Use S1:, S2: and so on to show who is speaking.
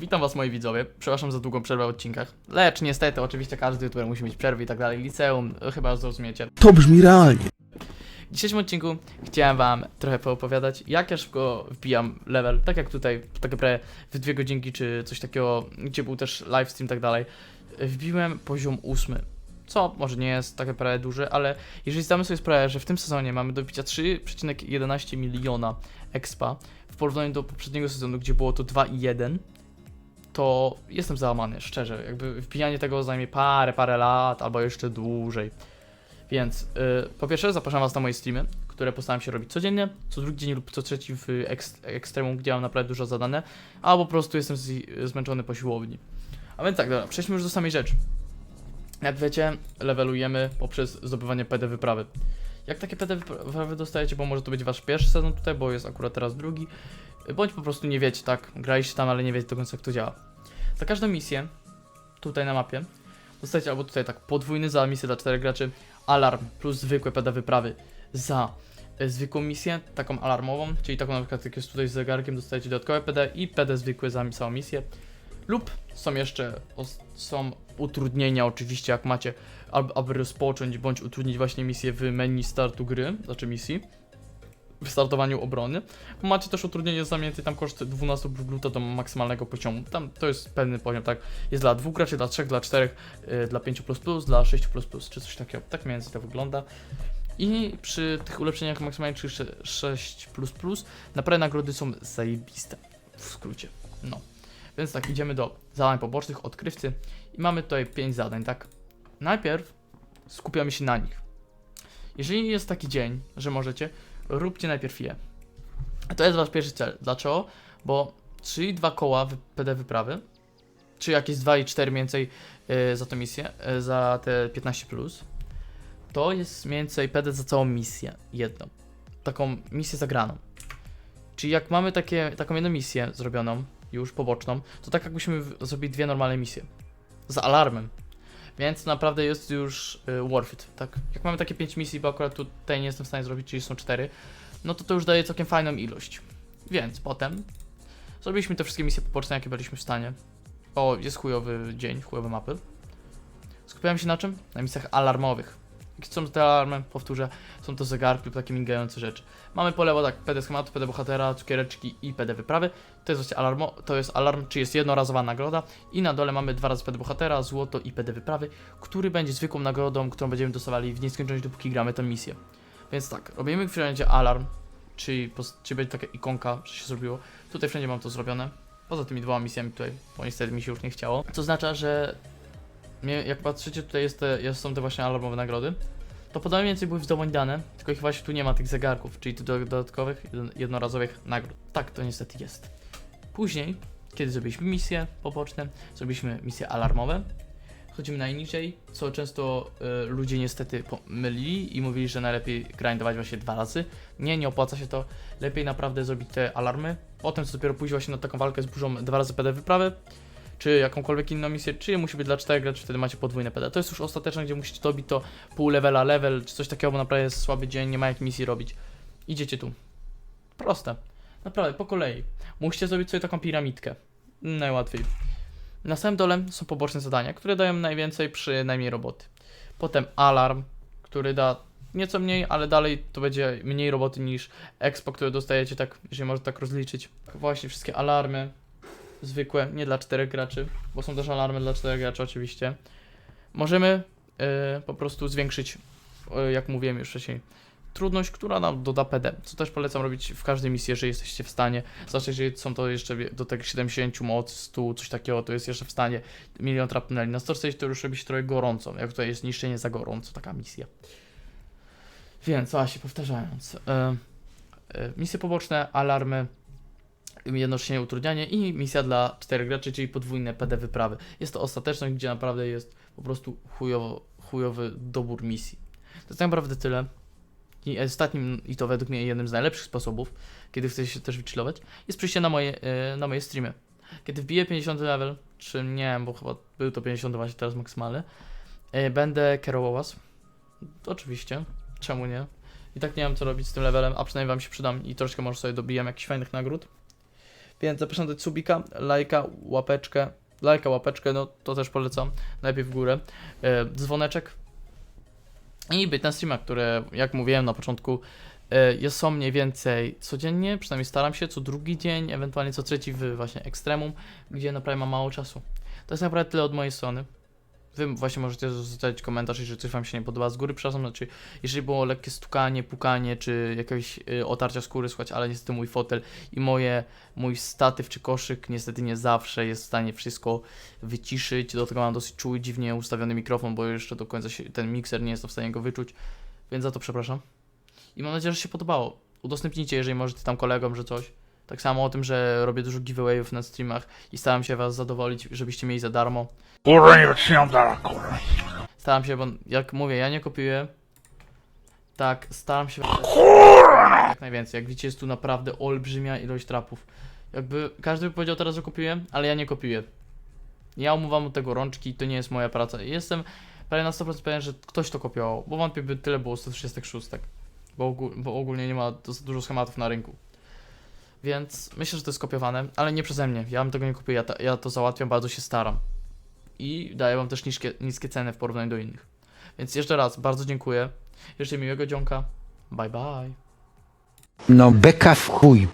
S1: Witam was moi widzowie, przepraszam za długą przerwę w odcinkach, lecz niestety oczywiście każdy youtuber musi mieć przerwy i tak dalej, liceum, e, chyba zrozumiecie.
S2: To brzmi realnie.
S1: W dzisiejszym odcinku chciałem wam trochę poopowiadać, jak ja szybko wbijam level, tak jak tutaj, tak naprawdę w dwie godzinki czy coś takiego, gdzie był też livestream i tak dalej, wbiłem poziom ósmy. Co może nie jest tak naprawdę duże, ale jeżeli zdamy sobie sprawę, że w tym sezonie mamy do wbicia 3,11 miliona expa w porównaniu do poprzedniego sezonu, gdzie było to 2,1, to jestem załamany, szczerze. Jakby wbijanie tego zajmie parę, parę lat albo jeszcze dłużej. Więc y, po pierwsze zapraszam Was na moje streamy, które postaram się robić codziennie, co drugi dzień lub co trzeci w ekst ekstremum, gdzie mam naprawdę dużo zadane, albo po prostu jestem zmęczony po siłowni. A więc tak, dobra, przejdźmy już do samej rzeczy. Jak wiecie, levelujemy poprzez zdobywanie PD wyprawy. Jak takie PD wyprawy dostajecie, bo może to być Wasz pierwszy sezon tutaj, bo jest akurat teraz drugi, bądź po prostu nie wiecie, tak, graliście tam, ale nie wiecie do końca jak to działa. Za każdą misję, tutaj na mapie, dostajecie albo tutaj tak podwójny za misję dla czterech graczy, alarm plus zwykłe PD wyprawy za e, zwykłą misję, taką alarmową, czyli taką na przykład jak jest tutaj z zegarkiem, dostajecie dodatkowe PD i PD zwykłe za całą misję. Lub są jeszcze są utrudnienia oczywiście, jak macie, ab- aby rozpocząć bądź utrudnić właśnie misję w menu startu gry, znaczy misji, w startowaniu obrony. Macie też utrudnienie zamięty tam koszt 12 bluta do maksymalnego poziomu. Tam to jest pewny poziom, tak? Jest dla dwóch graczy, dla trzech, dla czterech, yy, dla 5++, dla 6++, czy coś takiego. Tak mniej więcej to wygląda. I przy tych ulepszeniach maksymalnie 6++, naprawdę nagrody są zajebiste. W skrócie. No. Więc tak, idziemy do zadań pobocznych, odkrywcy i mamy tutaj 5 zadań, tak? Najpierw skupiamy się na nich. Jeżeli jest taki dzień, że możecie, róbcie najpierw je. To jest wasz pierwszy cel. Dlaczego? Bo 3 i 2 koła PD wyprawy, czy jakieś 2 i 4 mniej więcej yy, za tę misję, yy, za te 15+, plus, to jest mniej więcej PD za całą misję, jedną. Taką misję zagraną. Czyli jak mamy takie, taką jedną misję zrobioną, już poboczną, to tak jakbyśmy zrobili dwie normalne misje. Z alarmem. Więc naprawdę jest już y, worth it, tak? Jak mamy takie 5 misji, bo akurat tutaj nie jestem w stanie zrobić, czyli są 4, no to to już daje całkiem fajną ilość. Więc potem zrobiliśmy te wszystkie misje poboczne, jakie byliśmy w stanie. O, jest chujowy dzień, chujowe mapy. Skupiałem się na czym? Na misjach alarmowych. Są te alarmy? Powtórzę, są to zegarki lub takie migające rzeczy. Mamy po lewo tak, PD schematu, PD bohatera, cukiereczki i PD wyprawy. To jest właśnie alarmo, to jest alarm, czy jest jednorazowa nagroda. I na dole mamy dwa razy PD bohatera, złoto i PD wyprawy, który będzie zwykłą nagrodą, którą będziemy dostawali w nieskończoność, dopóki gramy tę misję. Więc tak, robimy wszędzie alarm, pos- czyli będzie taka ikonka, że się zrobiło. Tutaj wszędzie mam to zrobione. Poza tymi dwoma misjami tutaj, bo niestety mi się już nie chciało. Co oznacza, że jak patrzycie, tutaj jest te, jest, są te właśnie alarmowe nagrody. To podobnie mniej więcej były w dane, tylko ich właśnie tu nie ma tych zegarków, czyli tych do- dodatkowych, jedno- jednorazowych nagród. Tak to niestety jest. Później, kiedy zrobiliśmy misje poboczne, zrobiliśmy misje alarmowe, chodzimy najniżej, co często y, ludzie niestety pomylili i mówili, że najlepiej grindować właśnie dwa razy. Nie, nie opłaca się to. Lepiej naprawdę zrobić te alarmy. Potem co dopiero pójść właśnie na taką walkę z burzą dwa razy PD wyprawy, czy jakąkolwiek inną misję, czy musi być dla 4 graczy, wtedy macie podwójne PD. To jest już ostateczne, gdzie musicie dobić to pół levela level, czy coś takiego, bo naprawdę jest słaby dzień, nie ma jak misji robić. Idziecie tu. Proste. Naprawdę, po kolei. Musicie zrobić sobie taką piramidkę. Najłatwiej. Na samym dole są poboczne zadania, które dają najwięcej przy najmniej roboty. Potem alarm, który da nieco mniej, ale dalej to będzie mniej roboty niż expo, które dostajecie, tak, jeżeli można tak rozliczyć. Właśnie wszystkie alarmy, zwykłe, nie dla czterech graczy, bo są też alarmy dla czterech graczy oczywiście. Możemy e, po prostu zwiększyć, e, jak mówiłem już wcześniej, trudność, która nam doda PD, co też polecam robić w każdej misji, jeżeli jesteście w stanie, zwłaszcza jeżeli są to jeszcze do tego 70 moc, 100, coś takiego, to jest jeszcze w stanie milion trapnęli. Na 140 to już robi się trochę gorąco, jak tutaj jest niszczenie za gorąco, taka misja. Więc, właśnie powtarzając, e, e, misje poboczne, alarmy, jednocześnie utrudnianie i misja dla czterech graczy, czyli podwójne PD wyprawy. Jest to ostateczność, gdzie naprawdę jest po prostu chujowo, chujowy dobór misji. To jest tak naprawdę tyle. I ostatnim, i to według mnie jednym z najlepszych sposobów, kiedy chcecie się też wychillować, jest przyjście na moje, e, na moje streamy. Kiedy wbiję 50 level, czy nie wiem, bo chyba był to 50 właśnie teraz maksymalny, e, będę kierował was. Oczywiście, czemu nie? I tak nie wiem co robić z tym levelem, a przynajmniej wam się przydam i troszkę może sobie dobijam jakichś fajnych nagród. Więc zapraszam do subika, lajka, łapeczkę, lajka, łapeczkę, no to też polecam, najlepiej w górę, e, dzwoneczek i być na streamach, które jak mówiłem na początku e, są mniej więcej codziennie, przynajmniej staram się, co drugi dzień, ewentualnie co trzeci w właśnie ekstremum, gdzie naprawdę mam mało czasu. To jest naprawdę tyle od mojej strony. Wy właśnie możecie zostawić komentarz, jeżeli coś Wam się nie podoba z góry, przepraszam, znaczy, jeżeli było lekkie stukanie, pukanie, czy jakieś y, otarcia skóry, słuchać, ale niestety mój fotel i moje, mój statyw czy koszyk niestety nie zawsze jest w stanie wszystko wyciszyć, do tego mam dosyć czuły, dziwnie ustawiony mikrofon, bo jeszcze do końca się, ten mikser nie jest w stanie go wyczuć, więc za to przepraszam. I mam nadzieję, że się podobało. Udostępnijcie, jeżeli możecie tam kolegom, że coś. Tak samo o tym, że robię dużo giveawayów na streamach i staram się Was zadowolić, żebyście mieli za darmo.
S2: Kurwa, nie wytrzymam kurwa.
S1: Staram się, bo jak mówię, ja nie kopiuję. Tak, staram się jak najwięcej. Jak widzicie, jest tu naprawdę olbrzymia ilość trapów. Jakby każdy by powiedział teraz, że kopiuję, ale ja nie kopiuję. Ja umywam od tego rączki, to nie jest moja praca. I Jestem prawie na 100% pewien, że ktoś to kopiował, bo wątpię, by tyle było 136. Bo, ogól, bo ogólnie nie ma dużo schematów na rynku. Więc myślę, że to jest kopiowane, ale nie przeze mnie. Ja bym tego nie kupił, ja, ta, ja to załatwiam, bardzo się staram i daję wam też niskie, niskie ceny w porównaniu do innych. Więc jeszcze raz bardzo dziękuję. Życzę miłego dzionka. Bye bye.
S3: No beka w chuj.